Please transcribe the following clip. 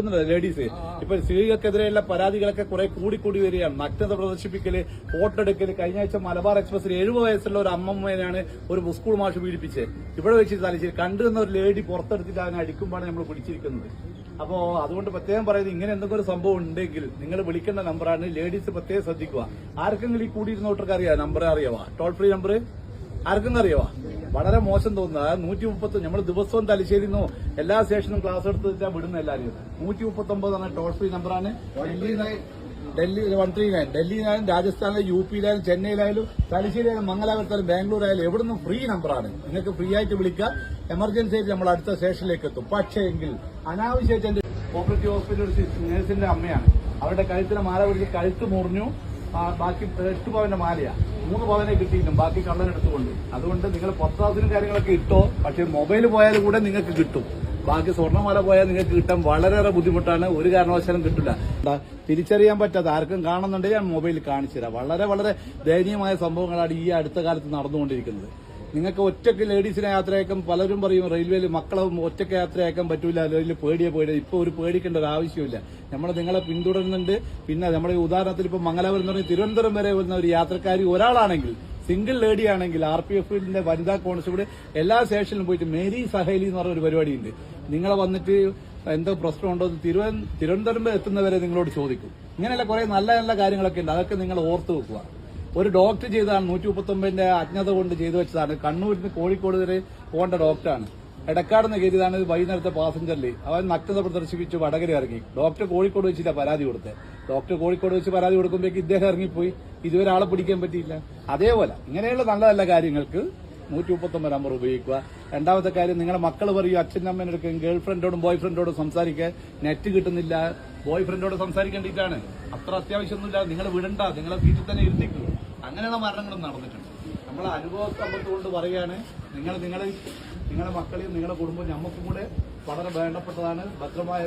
Ladies ഇപ്പൊ സ്ത്രീകൾക്കെതിരെയുള്ള പരാതികളൊക്കെ കുറെ കൂടി വരികയാണ്. നഗ്നത പ്രദർശിപ്പിക്കൽ ഫോട്ടോ എടുക്കൽ. കഴിഞ്ഞ ആഴ്ച മലബാർ എക്സ്പ്രസിൽ എഴുപത് വയസ്സുള്ള ഒരു അമ്മമ്മേനാണ് ഒരു സ്കൂൾ മാഷ് പീഡിപ്പിച്ചത്. ഇവിടെ വെച്ച് തലശ്ശേരി കണ്ടുവന്ന ഒരു ലേഡി പുറത്തെടുത്തിട്ട് അതിനെ അടിക്കുമ്പോഴാണ് നമ്മൾ പിടിച്ചിരിക്കുന്നത്. അപ്പോ അതുകൊണ്ട് പ്രത്യേകം പറയുന്നത് ഇങ്ങനെ എന്തെങ്കിലും ഒരു സംഭവം ഉണ്ടെങ്കിൽ നിങ്ങൾ വിളിക്കേണ്ട നമ്പറാണ്. ലേഡീസ് പ്രത്യേകം ശ്രദ്ധിക്കുക. ആർക്കെങ്കിലും ഈ കൂടിയിരുന്നോട്ടർക്ക് അറിയാം? നമ്പർ അറിയാവാ? ടോൾ ഫ്രീ നമ്പർ ആർക്കും അറിയാവാ? വളരെ മോശം തോന്നുന്നത് അതായത് നൂറ്റി മുപ്പത്തി നമ്മൾ ദിവസവും തലശ്ശേരിന്നോ. എല്ലാ സ്റ്റേഷനും ക്ലാസ് എടുത്ത് വിടുന്ന എല്ലാവരും നൂറ്റി മുപ്പത്തി എന്ന ടോൾ ഫ്രീ നമ്പറാണ് Delhi Delhi one three nine ഡൽഹിയിലായാലും രാജസ്ഥാനിലും യു പിയിലായാലും ചെന്നൈയിലായാലും തലശ്ശേരിയായാലും മംഗലാപുരത്തായാലും ബാംഗ്ലൂർ ആയാലും എവിടെ നിന്നും ഫ്രീ നമ്പറാണ് നിങ്ങൾക്ക് ഫ്രീ ആയിട്ട് വിളിക്കുക എമർജൻസി ആയിട്ട് നമ്മൾ അടുത്ത സ്റ്റേഷനിലേക്ക് എത്തും. പക്ഷേ എങ്കിൽ അനാവശ്യമായിട്ട് എന്റെ കോപ്പറേറ്റീവ് ഹോസ്പിറ്റൽ നേഴ്സിന്റെ അമ്മയാണ്. അവരുടെ കഴുത്തിലെ മാല പിടിച്ച് കഴുത്ത് മുറിഞ്ഞു. ബാക്കി എട്ട് പവന്റെ മാലയാ. മൂന്ന് പവനെ കിട്ടിയിട്ടും ബാക്കി കള്ളൻ എടുത്തുകൊണ്ട്. അതുകൊണ്ട് നിങ്ങൾ പത്താസിനും കാര്യങ്ങളൊക്കെ ഇട്ടോ പക്ഷേ മൊബൈൽ പോയാലും കൂടെ നിങ്ങൾക്ക് കിട്ടും. ബാക്കി സ്വർണമാല പോയാൽ നിങ്ങൾക്ക് കിട്ടാൻ വളരെയേറെ ബുദ്ധിമുട്ടാണ്. ഒരു കാരണവശാലും കിട്ടില്ല. തിരിച്ചറിയാൻ പറ്റാത്ത ആർക്കും കാണുന്നുണ്ടെങ്കിൽ ഞാൻ മൊബൈലിൽ കാണിച്ചു തരാം. വളരെ വളരെ ദയനീയമായ സംഭവങ്ങളാണ് ഈ അടുത്ത കാലത്ത് നടന്നുകൊണ്ടിരിക്കുന്നത്. നിങ്ങൾക്ക് ഒറ്റയ്ക്ക് ലേഡീസിനെ യാത്രയാക്കാൻ പലരും പറയും റെയിൽവേയിൽ മക്കളെ ഒറ്റയ്ക്ക് യാത്രയാക്കാൻ പറ്റൂല അല്ലെങ്കിൽ പേടിയെ പേടി ഇപ്പൊ ഒരു പേടിക്കേണ്ട ഒരു ആവശ്യമില്ല നമ്മൾ നിങ്ങളെ പിന്തുടരുന്നുണ്ട്. പിന്നെ നമ്മുടെ ഉദാഹരണത്തിൽ ഇപ്പൊ മംഗലാപുരം എന്ന് പറഞ്ഞാൽ തിരുവനന്തപുരം വരെ വരുന്ന ഒരു യാത്രക്കാരി ഒരാളാണെങ്കിൽ സിംഗിൾ ലേഡി ആണെങ്കിൽ ആർ പി എഫിന്റെ വനിതാ കോൺസ്റ്റബിൾ എല്ലാ സ്റ്റേഷനിലും പോയിട്ട് മേരി സഹേലി എന്ന് പറഞ്ഞ ഒരു പരിപാടിയുണ്ട്. നിങ്ങളെ വന്നിട്ട് എന്തോ പ്രശ്നമുണ്ടോ തിരുവനന്തപുരം എത്തുന്നവരെ നിങ്ങളോട് ചോദിക്കും. ഇങ്ങനെയുള്ള കുറെ നല്ല നല്ല കാര്യങ്ങളൊക്കെ ഉണ്ട്. അതൊക്കെ നിങ്ങൾ ഓർത്തു വെക്കുക. ഒരു ഡോക്ടർ ചെയ്തതാണ് നൂറ്റി മുപ്പത്തൊമ്പതിന്റെ അജ്ഞത കൊണ്ട് ചെയ്തു വെച്ചതാണ്. കണ്ണൂരിൽ നിന്ന് കോഴിക്കോട് വരെ പോകേണ്ട ഡോക്ടറാണ് എടക്കാട് നിന്ന് കയറിയതാണ് വൈകുന്നേരത്തെ പാസഞ്ചറിൽ അവൻ നഗ്നത പ്രദർശിപ്പിച്ച് വടകര ഇറങ്ങി. ഡോക്ടർ കോഴിക്കോട് വെച്ചില്ല പരാതി കൊടുത്തത് ഡോക്ടർ കോഴിക്കോട് വെച്ച് പരാതി കൊടുക്കുമ്പോഴേക്ക് ഇദ്ദേഹം ഇറങ്ങിപ്പോയി. ഇതുവരെ ആളെ പിടിക്കാൻ പറ്റിയില്ല. അതേപോലെ ഇങ്ങനെയുള്ള നല്ല നല്ല കാര്യങ്ങൾക്ക് നൂറ്റി മുപ്പത്തൊമ്പത് നമ്പർ ഉപയോഗിക്കുക. രണ്ടാമത്തെ കാര്യം നിങ്ങളുടെ മക്കൾ പറയും അച്ഛനും അമ്മേനെടുക്കും ഗേൾ ഫ്രണ്ടോടും ബോയ് ഫ്രണ്ടോടും സംസാരിക്കുക നെറ്റ് കിട്ടുന്നില്ല. ബോയ് ഫ്രണ്ടോട് സംസാരിക്കേണ്ടിയിട്ടാണ് അത്ര അത്യാവശ്യമൊന്നുമില്ല. നിങ്ങൾ വിടണ്ട. നിങ്ങളെ വീട്ടിൽ തന്നെ ഇരുത്തിക്കൂ അങ്ങനെയുള്ള മരണങ്ങളും നടന്നിട്ടുണ്ട്. നമ്മളെ അനുഭവ കൊണ്ട് പറയുകയാണ് നിങ്ങൾ നിങ്ങളെ നിങ്ങളുടെ മക്കളെയും നിങ്ങളുടെ കുടുംബവും നമുക്കും കൂടെ വളരെ വേണ്ടപ്പെട്ടതാണ് ഭദ്രമായ